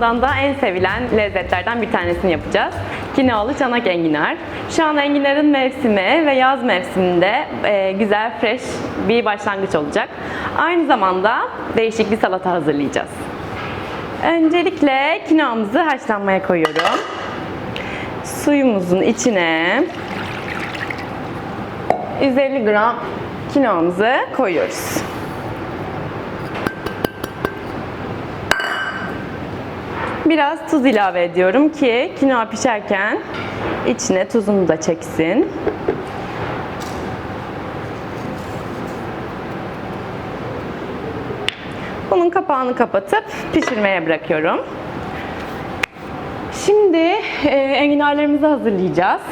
Havan'dan da en sevilen lezzetlerden bir tanesini yapacağız. Kinoalı çanak enginar. Şu an enginarın mevsimi ve yaz mevsiminde e, güzel, fresh bir başlangıç olacak. Aynı zamanda değişik bir salata hazırlayacağız. Öncelikle kinoamızı haşlanmaya koyuyorum. Suyumuzun içine 150 gram kinoamızı koyuyoruz. Biraz tuz ilave ediyorum ki kinoa pişerken içine tuzunu da çeksin. Bunun kapağını kapatıp pişirmeye bırakıyorum. Şimdi e, enginarlarımızı hazırlayacağız.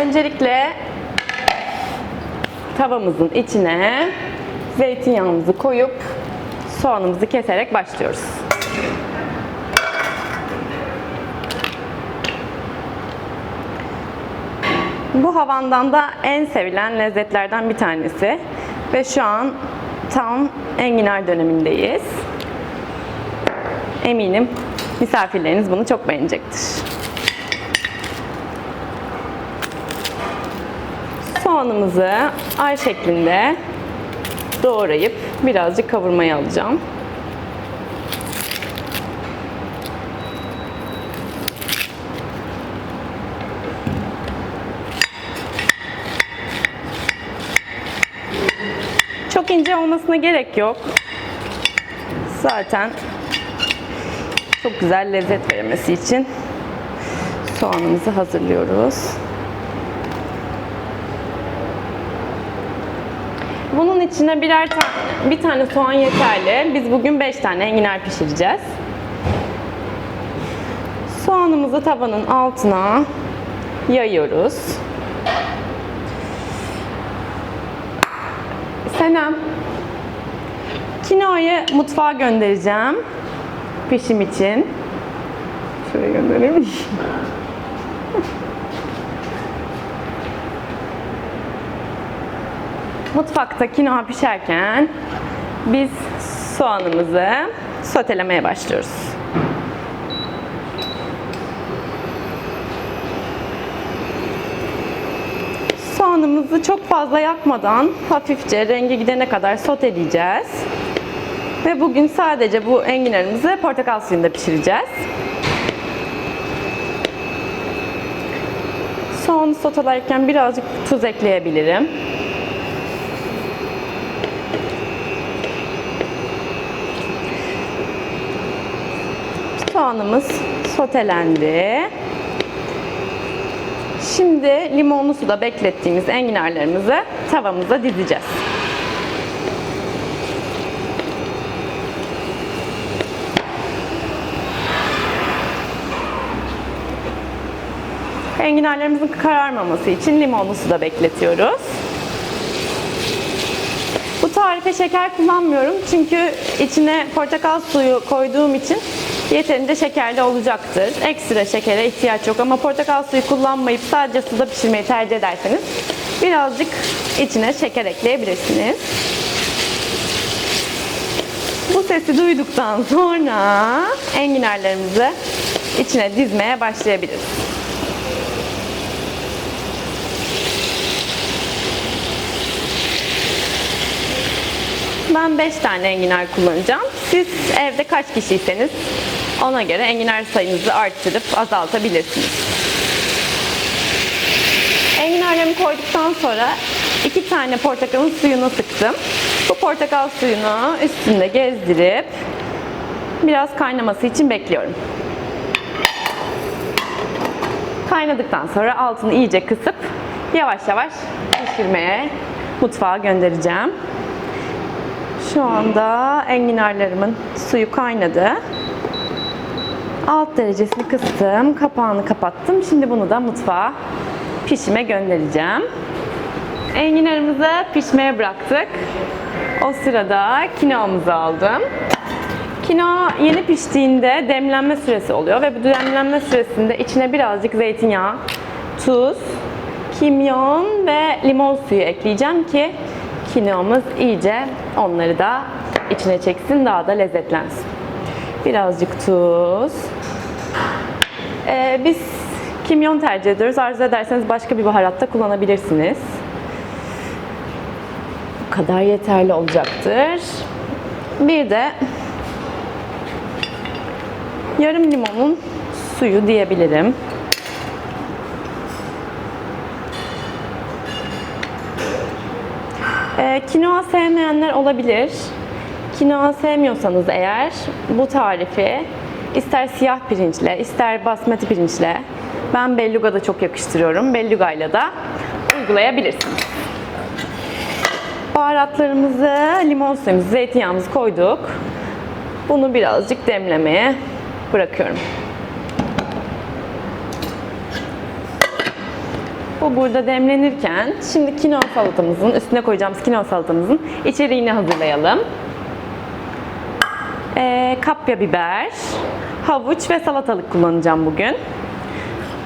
Öncelikle tavamızın içine zeytinyağımızı koyup soğanımızı keserek başlıyoruz. Bu havandan da en sevilen lezzetlerden bir tanesi. Ve şu an tam enginar dönemindeyiz. Eminim misafirleriniz bunu çok beğenecektir. Soğanımızı ay şeklinde doğrayıp birazcık kavurmaya alacağım. Çok ince olmasına gerek yok. Zaten çok güzel lezzet vermesi için soğanımızı hazırlıyoruz. Bunun içine birer tane, bir tane soğan yeterli. Biz bugün 5 tane enginar pişireceğiz. Soğanımızı tavanın altına yayıyoruz. Senem, kinoayı mutfağa göndereceğim pişim için. Şuraya göndereyim. Mutfakta kinoa pişerken biz soğanımızı sotelemeye başlıyoruz. Soğanımızı çok fazla yakmadan hafifçe rengi gidene kadar soteleyeceğiz. Ve bugün sadece bu enginarımızı portakal suyunda pişireceğiz. Soğanı sotelerken birazcık tuz ekleyebilirim. Soğanımız sotelendi. Şimdi limonlu suda beklettiğimiz enginarlarımızı tavamıza dizeceğiz. Enginarlarımızın kararmaması için limonlu suda bekletiyoruz. Bu tarife şeker kullanmıyorum çünkü içine portakal suyu koyduğum için yeterince şekerli olacaktır. Ekstra şekere ihtiyaç yok ama portakal suyu kullanmayıp sadece suda pişirmeyi tercih ederseniz birazcık içine şeker ekleyebilirsiniz. Bu sesi duyduktan sonra enginarlarımızı içine dizmeye başlayabiliriz. Ben 5 tane enginar kullanacağım. Siz evde kaç kişiyseniz ona göre enginar sayınızı arttırıp azaltabilirsiniz. Enginarlarımı koyduktan sonra 2 tane portakalın suyunu sıktım. Bu portakal suyunu üstünde gezdirip biraz kaynaması için bekliyorum. Kaynadıktan sonra altını iyice kısıp yavaş yavaş pişirmeye mutfağa göndereceğim. Şu anda enginarlarımın suyu kaynadı. Alt derecesini kıstım, kapağını kapattım. Şimdi bunu da mutfağa pişime göndereceğim. Enginarımızı pişmeye bıraktık. O sırada kinoamızı aldım. Kinoa yeni piştiğinde demlenme süresi oluyor ve bu demlenme süresinde içine birazcık zeytinyağı, tuz, kimyon ve limon suyu ekleyeceğim ki kinoamız iyice onları da içine çeksin, daha da lezzetlensin. Birazcık tuz. Ee, biz kimyon tercih ediyoruz. Arzu ederseniz başka bir baharat da kullanabilirsiniz. Bu kadar yeterli olacaktır. Bir de yarım limonun suyu diyebilirim. Ee, kinoa sevmeyenler olabilir. Kinoa sevmiyorsanız eğer bu tarifi ister siyah pirinçle, ister basmati pirinçle, ben belluga da çok yakıştırıyorum. Bellugayla da uygulayabilirsiniz. Baharatlarımızı, limon suyumuzu, zeytinyağımızı koyduk. Bunu birazcık demlemeye bırakıyorum. Bu burada demlenirken şimdi kinoa salatamızın üstüne koyacağımız kinoa salatamızın içeriğini hazırlayalım. Ee, kapya biber, havuç ve salatalık kullanacağım bugün.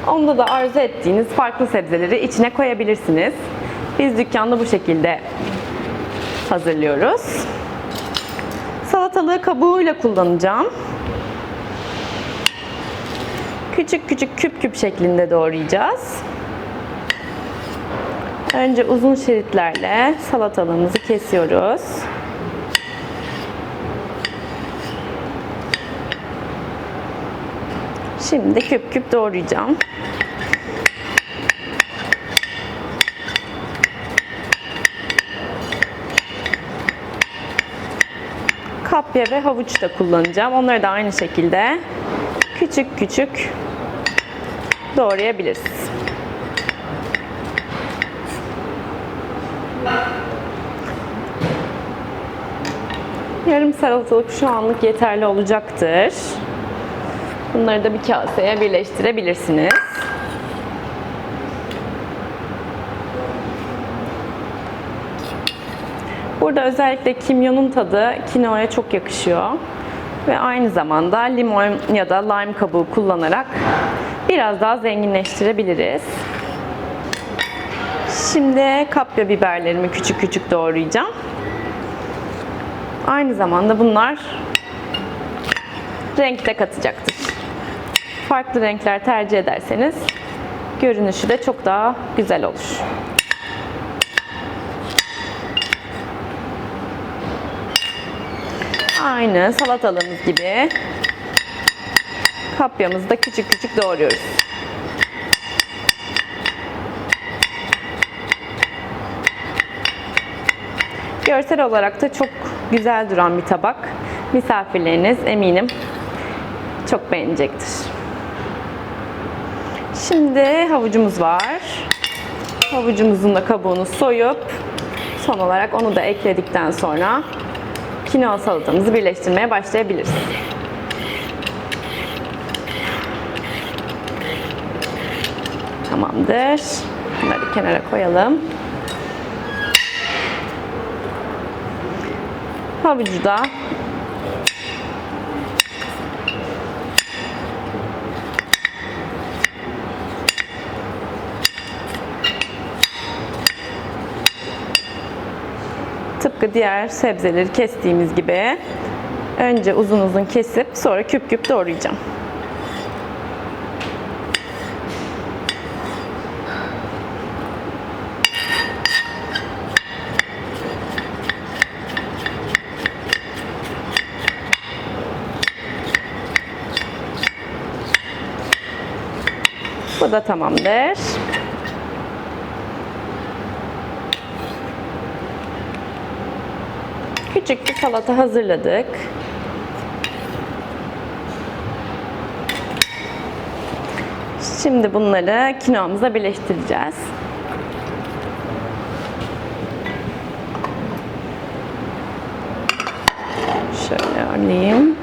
Onda da arzu ettiğiniz farklı sebzeleri içine koyabilirsiniz. Biz dükkanda bu şekilde hazırlıyoruz. Salatalığı kabuğuyla kullanacağım. Küçük küçük küp küp şeklinde doğrayacağız. Önce uzun şeritlerle salatalığımızı kesiyoruz. Şimdi küp küp doğrayacağım. Kapya ve havuç da kullanacağım. Onları da aynı şekilde küçük küçük doğrayabiliriz. Yarım salatalık şu anlık yeterli olacaktır. Bunları da bir kaseye birleştirebilirsiniz. Burada özellikle kimyonun tadı kinoaya çok yakışıyor. Ve aynı zamanda limon ya da lime kabuğu kullanarak biraz daha zenginleştirebiliriz. Şimdi kapya biberlerimi küçük küçük doğrayacağım. Aynı zamanda bunlar renk de katacaktır. Farklı renkler tercih ederseniz görünüşü de çok daha güzel olur. Aynı salatalığımız gibi kapyamızı da küçük küçük doğruyoruz. Görsel olarak da çok güzel duran bir tabak. Misafirleriniz eminim çok beğenecektir. Şimdi havucumuz var. Havucumuzun da kabuğunu soyup son olarak onu da ekledikten sonra kinoa salatamızı birleştirmeye başlayabiliriz. Tamamdır. Bunları kenara koyalım. Havucu da tıpkı diğer sebzeleri kestiğimiz gibi önce uzun uzun kesip sonra küp küp doğrayacağım. Bu da tamamdır. Küçük bir salata hazırladık. Şimdi bunları kinoamıza birleştireceğiz. Şöyle örneğin.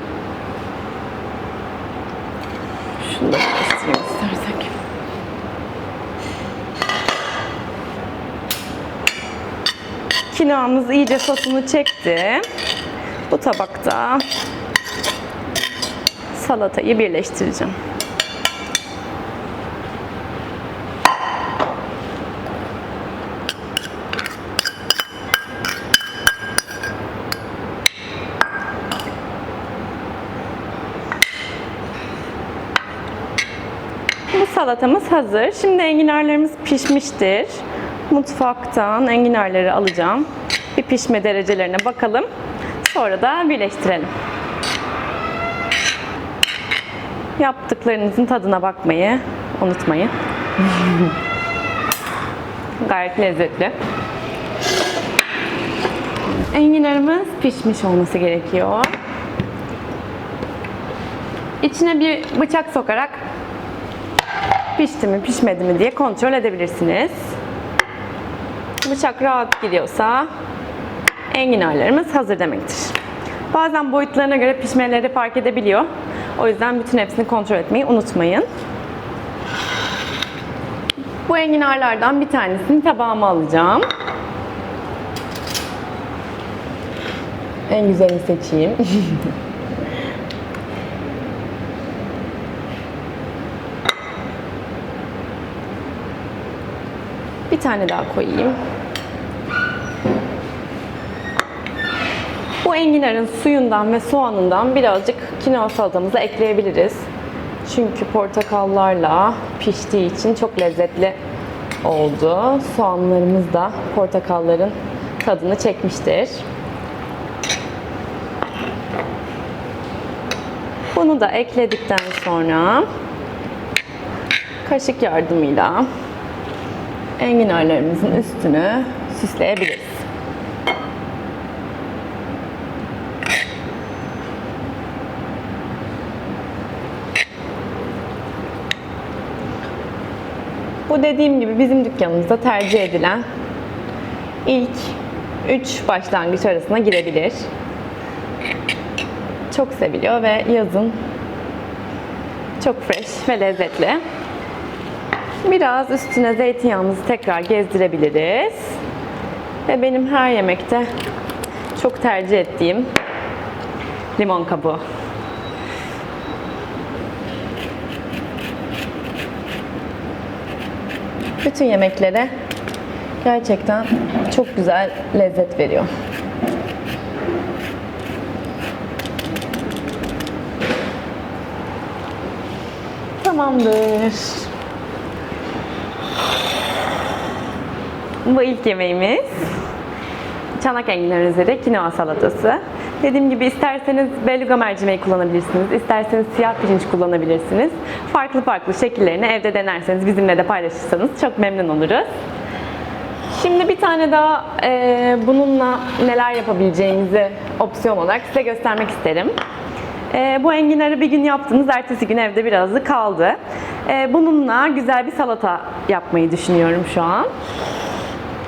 Yağımız iyice sosunu çekti. Bu tabakta salatayı birleştireceğim. Bu salatamız hazır. Şimdi enginarlarımız pişmiştir. Mutfaktan enginarları alacağım. Bir pişme derecelerine bakalım. Sonra da birleştirelim. Yaptıklarınızın tadına bakmayı unutmayın. Gayet lezzetli. Enginarımız pişmiş olması gerekiyor. İçine bir bıçak sokarak pişti mi pişmedi mi diye kontrol edebilirsiniz. Bıçak rahat gidiyorsa enginarlarımız hazır demektir. Bazen boyutlarına göre pişmeleri fark edebiliyor. O yüzden bütün hepsini kontrol etmeyi unutmayın. Bu enginarlardan bir tanesini tabağıma alacağım. En güzelini seçeyim. bir tane daha koyayım. Bu enginarın suyundan ve soğanından birazcık kinoa salatamıza ekleyebiliriz. Çünkü portakallarla piştiği için çok lezzetli oldu. Soğanlarımız da portakalların tadını çekmiştir. Bunu da ekledikten sonra kaşık yardımıyla enginarlarımızın üstünü süsleyebiliriz. Bu dediğim gibi bizim dükkanımızda tercih edilen ilk 3 başlangıç arasına girebilir. Çok seviliyor ve yazın çok fresh ve lezzetli. Biraz üstüne zeytinyağımızı tekrar gezdirebiliriz. Ve benim her yemekte çok tercih ettiğim limon kabuğu. Bütün yemeklere gerçekten çok güzel lezzet veriyor. Tamamdır. Bu ilk yemeğimiz. Çanak enginar üzeri kinoa salatası. Dediğim gibi isterseniz beluga mercimeği kullanabilirsiniz, isterseniz siyah pirinç kullanabilirsiniz. Farklı farklı şekillerini evde denerseniz, bizimle de paylaşırsanız çok memnun oluruz. Şimdi bir tane daha e, bununla neler yapabileceğimizi opsiyon olarak size göstermek isterim. E, bu enginarı bir gün yaptınız, ertesi gün evde birazı kaldı. E, bununla güzel bir salata yapmayı düşünüyorum şu an.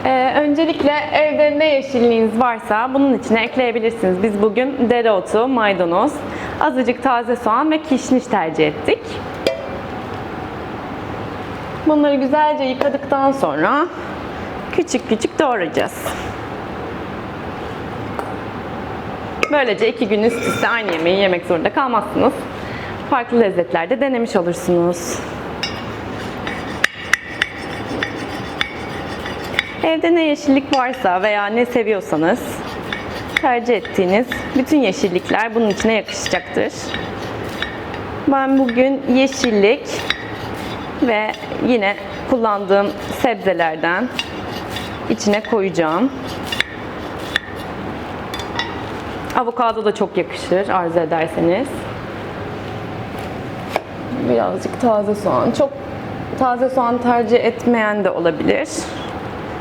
Ee, öncelikle evde ne yeşilliğiniz varsa bunun içine ekleyebilirsiniz. Biz bugün dereotu, maydanoz, azıcık taze soğan ve kişniş tercih ettik. Bunları güzelce yıkadıktan sonra küçük küçük doğrayacağız. Böylece iki gün üst üste aynı yemeği yemek zorunda kalmazsınız. Farklı lezzetlerde denemiş olursunuz. Evde ne yeşillik varsa veya ne seviyorsanız tercih ettiğiniz bütün yeşillikler bunun içine yakışacaktır. Ben bugün yeşillik ve yine kullandığım sebzelerden içine koyacağım. Avokado da çok yakışır arzu ederseniz. Birazcık taze soğan. Çok taze soğan tercih etmeyen de olabilir.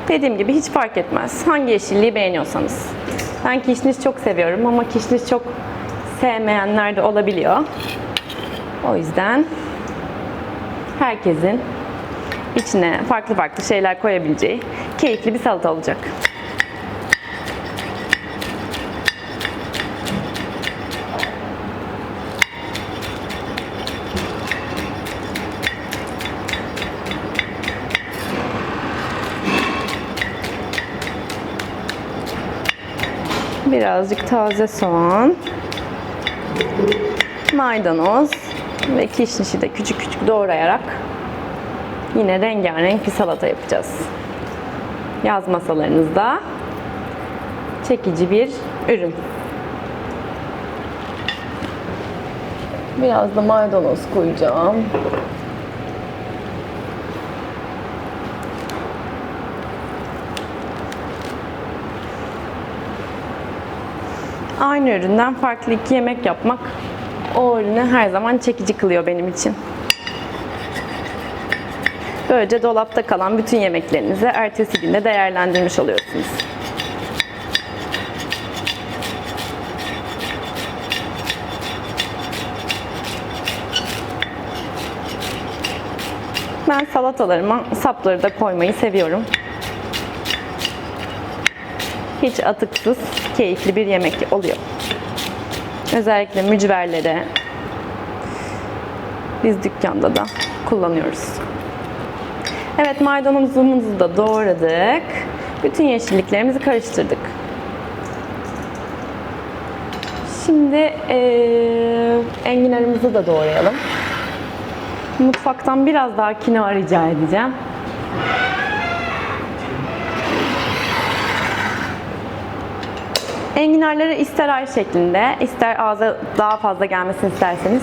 Dediğim gibi hiç fark etmez. Hangi yeşilliği beğeniyorsanız. Ben kişniş çok seviyorum ama kişniş çok sevmeyenler de olabiliyor. O yüzden herkesin içine farklı farklı şeyler koyabileceği keyifli bir salata olacak. Birazcık taze soğan, maydanoz ve kişnişi de küçük küçük doğrayarak yine rengarenk bir salata yapacağız. Yaz masalarınızda çekici bir ürün. Biraz da maydanoz koyacağım. Aynı üründen farklı iki yemek yapmak o ürünü her zaman çekici kılıyor benim için. Böylece dolapta kalan bütün yemeklerinizi ertesi günde değerlendirmiş oluyorsunuz. Ben salatalarıma sapları da koymayı seviyorum. Hiç atıksız, keyifli bir yemek oluyor. Özellikle mücverlere biz dükkanda da kullanıyoruz. Evet maydanozumuzu da doğradık. Bütün yeşilliklerimizi karıştırdık. Şimdi eee enginarımızı da doğrayalım. Mutfaktan biraz daha kinoa rica edeceğim. Enginarları ister ay şeklinde, ister ağza daha fazla gelmesini isterseniz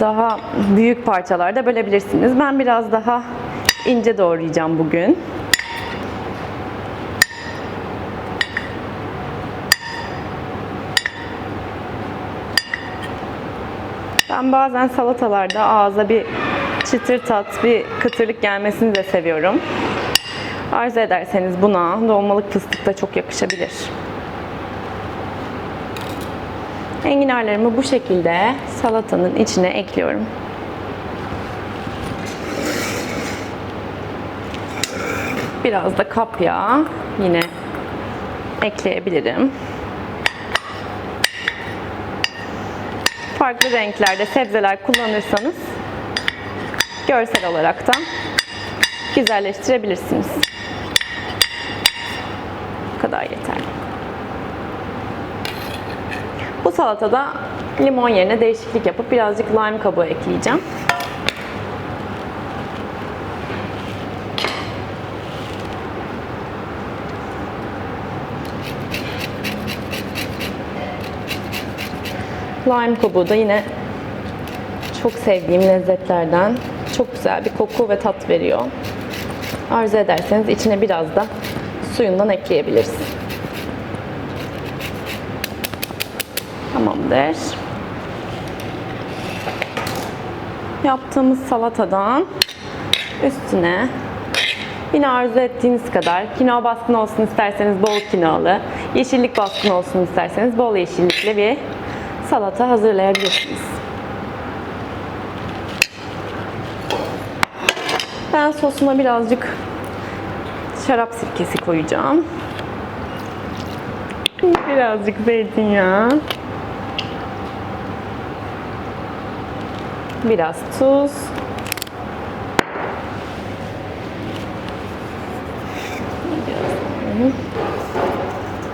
daha büyük parçalarda bölebilirsiniz. Ben biraz daha ince doğrayacağım bugün. Ben bazen salatalarda ağza bir çıtır tat, bir kıtırlık gelmesini de seviyorum. Arzu ederseniz buna dolmalık fıstık da çok yakışabilir. Enginarlarımı bu şekilde salatanın içine ekliyorum. Biraz da kapya yine ekleyebilirim. Farklı renklerde sebzeler kullanırsanız görsel olarak da güzelleştirebilirsiniz. Bu kadar yeterli. Bu salatada limon yerine değişiklik yapıp birazcık lime kabuğu ekleyeceğim. Lime kabuğu da yine çok sevdiğim lezzetlerden çok güzel bir koku ve tat veriyor. Arzu ederseniz içine biraz da suyundan ekleyebiliriz. Tamamdır. Yaptığımız salatadan üstüne yine arzu ettiğiniz kadar kinoa baskın olsun isterseniz bol kinoalı, yeşillik baskın olsun isterseniz bol yeşillikli bir salata hazırlayabilirsiniz. Ben sosuna birazcık şarap sirkesi koyacağım. Birazcık zeytinyağı. Biraz tuz.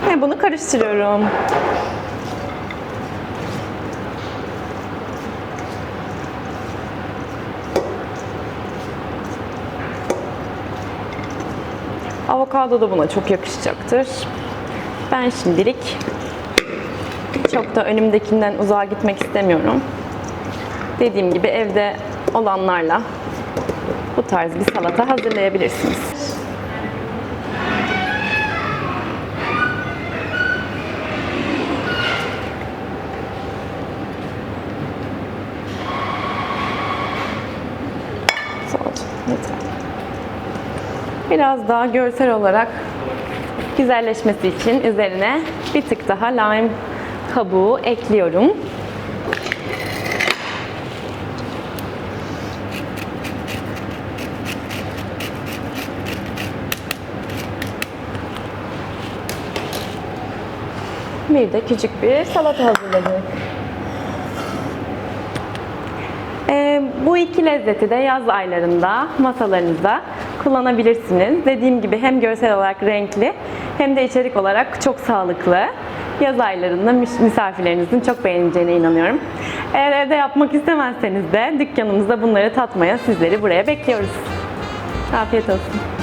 Ve bunu karıştırıyorum. Avokado da buna çok yakışacaktır. Ben şimdilik çok da önümdekinden uzağa gitmek istemiyorum. Dediğim gibi evde olanlarla bu tarz bir salata hazırlayabilirsiniz. Biraz daha görsel olarak güzelleşmesi için üzerine bir tık daha lime kabuğu ekliyorum. Bir de küçük bir salata hazırladık. Ee, bu iki lezzeti de yaz aylarında masalarınızda kullanabilirsiniz. Dediğim gibi hem görsel olarak renkli hem de içerik olarak çok sağlıklı. Yaz aylarında mis- misafirlerinizin çok beğeneceğine inanıyorum. Eğer evde yapmak istemezseniz de dükkanımızda bunları tatmaya sizleri buraya bekliyoruz. Afiyet olsun.